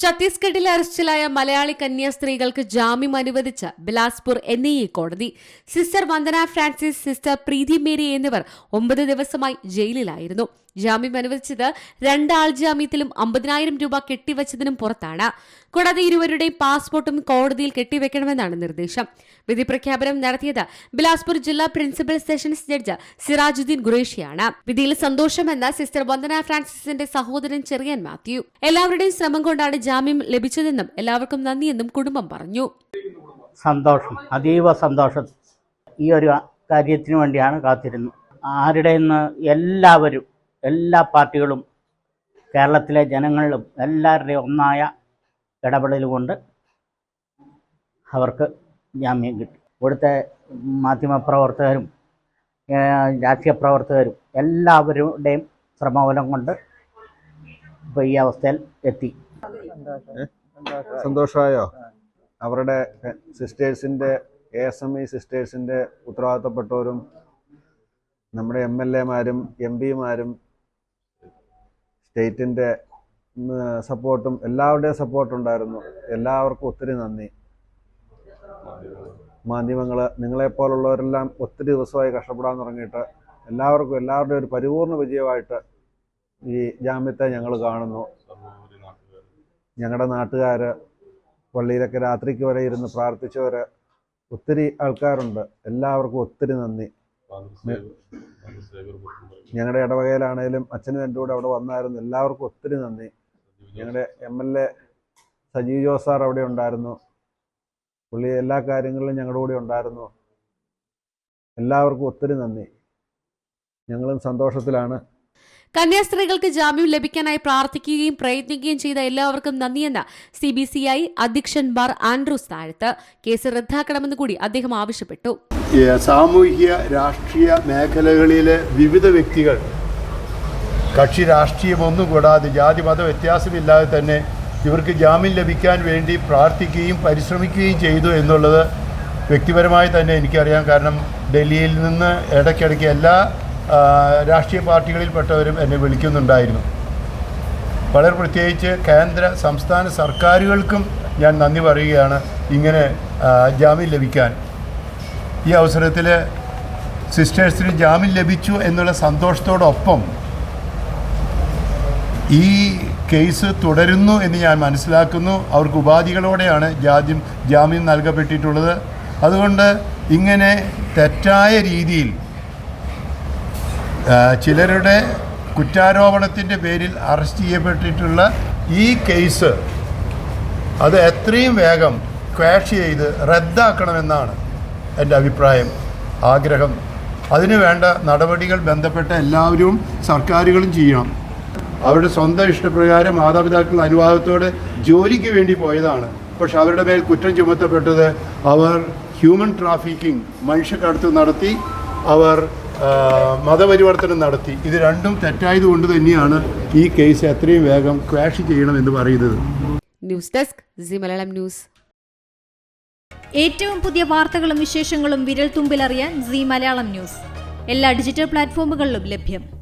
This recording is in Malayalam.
ഛത്തീസ്ഗഡിൽ അറസ്റ്റിലായ മലയാളി കന്യാസ്ത്രീകൾക്ക് ജാമ്യം അനുവദിച്ച ബിലാസ്പൂർ എൻ കോടതി. Sister Vandana Francis sister Preethi Mary എന്നിവർ ഒമ്പത് ദിവസമായി ജയിലിലായിരുന്നു. ജാമ്യം അനുവദിച്ചത് രണ്ടാൾ ജാമ്യത്തിലും അമ്പതിനായിരം രൂപ കെട്ടിവച്ചതിനും പുറത്താണ്. കൂടാതെ ഇരുവരുടെയും പാസ്പോർട്ടും കോടതിയിൽ കെട്ടിവെക്കണമെന്നാണ് നിർദ്ദേശം. വിധി പ്രഖ്യാപനം നടത്തിയത് ബിലാസ്പൂർ ജില്ലാ പ്രിൻസിപ്പൽ സെഷൻസ് ജഡ്ജ് സിറാജുദ്ദീൻ ഖുറേഷിയാണ്. വിധിയിൽ സന്തോഷമെന്ന സിസ്റ്റർ വന്ദന ഫ്രാൻസിസിന്റെ സഹോദരൻ ചെറിയൻ മാത്യു. എല്ലാവരുടെയും ശ്രമം കൊണ്ടാണ് ജാമ്യം ലഭിച്ചതെന്നും എല്ലാവർക്കും നന്ദിയെന്നും കുടുംബം പറഞ്ഞു. സന്തോഷം. അതീവ സന്തോഷം. ഈ ഒരു കാര്യത്തിന് വേണ്ടിയാണ് കാത്തിരുന്നത്. ആരുടെ എല്ലാവരും എല്ലാ പാർട്ടികളും കേരളത്തിലെ ജനങ്ങളിലും എല്ലാവരുടെയും ഒന്നായ ഇടപെടലുകൊണ്ട് അവർക്ക് ജാമ്യം കിട്ടി. ഇവിടുത്തെ മാധ്യമപ്രവർത്തകരും രാഷ്ട്രീയ പ്രവർത്തകരും എല്ലാവരുടെയും ശ്രമഫലം കൊണ്ട് ഇപ്പോൾ ഈ അവസ്ഥയിൽ എത്തി. സന്തോഷമായോ? അവരുടെ സിസ്റ്റേഴ്സിന്റെ എ എസ് എം ഇ സിസ്റ്റേഴ്സിന്റെ ഉത്തരവാദിത്തപ്പെട്ടവരും നമ്മുടെ എം എൽ എമാരും എം പിമാരും സ്റ്റേറ്റിന്റെ സപ്പോർട്ടും എല്ലാവരുടെയും സപ്പോർട്ട് ഉണ്ടായിരുന്നു. എല്ലാവർക്കും ഒത്തിരി നന്ദി. മാധ്യമങ്ങൾ നിങ്ങളെപ്പോലുള്ളവരെല്ലാം ഒത്തിരി ദിവസമായി കഷ്ടപ്പെടാൻ തുടങ്ങിയിട്ട് എല്ലാവർക്കും എല്ലാവരുടെയും ഒരു പരിപൂർണ വിജയമായിട്ട് ഈ ജാമ്യത്തെ ഞങ്ങൾ കാണുന്നു. ഞങ്ങളുടെ നാട്ടുകാർ പള്ളിയിലൊക്കെ രാത്രിക്ക് വരെ ഇരുന്ന് പ്രാർത്ഥിച്ചവർ ഒത്തിരി ആൾക്കാരുണ്ട്. എല്ലാവർക്കും ഒത്തിരി നന്ദി. ഞങ്ങളുടെ ഇടവകയിലാണേലും അച്ഛനും എന്റെ കൂടെ അവിടെ വന്നായിരുന്നു. എല്ലാവർക്കും ഒത്തിരി നന്ദി. ഞങ്ങളുടെ M L A Sajeev Jose sir അവിടെ ഉണ്ടായിരുന്നു. പുള്ളി എല്ലാ കാര്യങ്ങളിലും ഞങ്ങളുടെ കൂടെ ഉണ്ടായിരുന്നു. എല്ലാവർക്കും ഒത്തിരി നന്ദി. ഞങ്ങളും സന്തോഷത്തിലാണ്. കന്യാസ്ത്രീകൾക്ക് ജാമ്യം ലഭിക്കാനായി പ്രാർത്ഥിക്കുകയും പ്രയത്നിക്കുകയും ചെയ്ത എല്ലാവർക്കും നന്ദിയെന്ന് സി ബി സി ഐ അധ്യക്ഷൻ ബാർ ആൻഡ്രൂസ് താഴത്ത്. കേസ് റദ്ദാക്കണമെന്ന് കൂടി അദ്ദേഹം ആവശ്യപ്പെട്ടു. ഈ സാമൂഹിക രാഷ്ട്രീയ മേഖലകളിലെ വിവിധ വ്യക്തികൾ കക്ഷി രാഷ്ട്രീയമൊന്നും കൂടാതെ ജാതി മത വ്യത്യാസമില്ലാതെ തന്നെ ഇവർക്ക് ജാമ്യം ലഭിക്കാൻ വേണ്ടി പ്രാർത്ഥിക്കുകയും പരിശ്രമിക്കുകയും ചെയ്തു എന്നുള്ളത് വ്യക്തിപരമായി തന്നെ എനിക്കറിയാം. കാരണം ഡൽഹിയിൽ നിന്ന് ഇടയ്ക്കിടയ്ക്ക് എല്ലാ രാഷ്ട്രീയ പാർട്ടികളിൽപ്പെട്ടവരും എന്നെ വിളിക്കുന്നുണ്ടായിരുന്നു. വളരെ പ്രത്യേകിച്ച് കേന്ദ്ര സംസ്ഥാന സർക്കാരുകൾക്കും ഞാൻ നന്ദി പറയുകയാണ് ഇങ്ങനെ ജാമ്യം ലഭിക്കാൻ. ഈ അവസരത്തിൽ സിസ്റ്റേഴ്സിന് ജാമ്യം ലഭിച്ചു എന്നുള്ള സന്തോഷത്തോടൊപ്പം ഈ കേസ് തുടരുന്നു എന്ന് ഞാൻ മനസ്സിലാക്കുന്നു. അവർക്ക് ഉപാധികളോടെയാണ് ജാദ്യം ജാമ്യം നൽകപ്പെട്ടിട്ടുള്ളത്. അതുകൊണ്ട് ഇങ്ങനെ തെറ്റായ രീതിയിൽ ചിലരുടെ കുറ്റാരോപണത്തിന്റെ പേരിൽ അറസ്റ്റ് ചെയ്യപ്പെട്ടിട്ടുള്ള ഈ കേസ് അത് എത്രയും വേഗം ക്വാഷ് ചെയ്ത് റദ്ദാക്കണമെന്നാണ് എന്റെ അഭിപ്രായം ആഗ്രഹം. അതിനുവേണ്ട നടപടികൾ ബന്ധപ്പെട്ട എല്ലാവരും സർക്കാരുകളും ചെയ്യണം. അവരുടെ സ്വന്തം ഇഷ്ടപ്രകാരം മാതാപിതാക്കളുടെ അനുവാദത്തോടെ ജോലിക്ക് വേണ്ടി പോയതാണ്. പക്ഷെ അവരുടെ മേൽ കുറ്റം ചുമത്തപ്പെട്ടത് അവർ ഹ്യൂമൻ ട്രാഫിക്കിംഗ് മനുഷ്യക്കടത്ത് നടത്തി അവർ മതപരിവർത്തനം നടത്തി. ഇത് രണ്ടും തെറ്റായതുകൊണ്ട് തന്നെയാണ് ഈ കേസ് എത്രയും വേഗം ക്വാഷ് ചെയ്യണമെന്ന് പറയുന്നത്. News desk C Malayalam news. ഏറ്റവും പുതിയ വാർത്തകളും വിശേഷങ്ങളും വിരൽ തുമ്പിലറിയാൻ സി മലയാളം ന്യൂസ്. എല്ലാ ഡിജിറ്റൽ പ്ലാറ്റ്ഫോമുകളിലും ലഭ്യം.